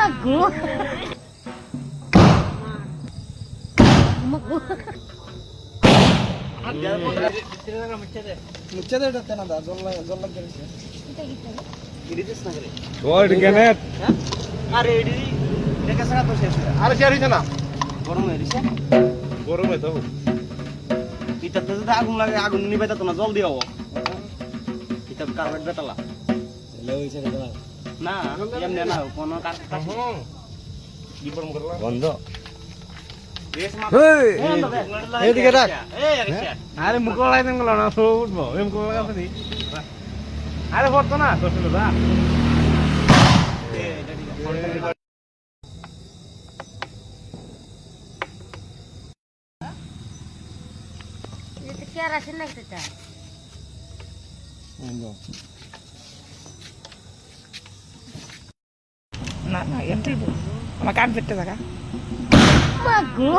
মাগো মাগো ಮುಚ್ಚದೆ ಇಡುತ್ತೇನದ ಜೊಲ್ಲ ಜೊಲ್ಲ ಕೆಲಸ ওই গ্যানেট আরে এডি দেখে সারা তো শেষ আরে শেয়ার হইছে না গরম হয়ে গেছে গরমে তো ইটাতে যদি আগুন লাগে আগুন নিবে তো না জলদি হবো এটা কার্পেট বেতালা না এমনি না কোনো কাজ বন্ধ। এদিকে রাখ। আরে মুখো লাগাইতেন গেল না সব উঠবো। ওই মুখো লাগাতে আরে পড়তো না তোর ছিল দা এটা কি আর আসে না এটা না না এমনি আমার কান পেটে থাকা মাগো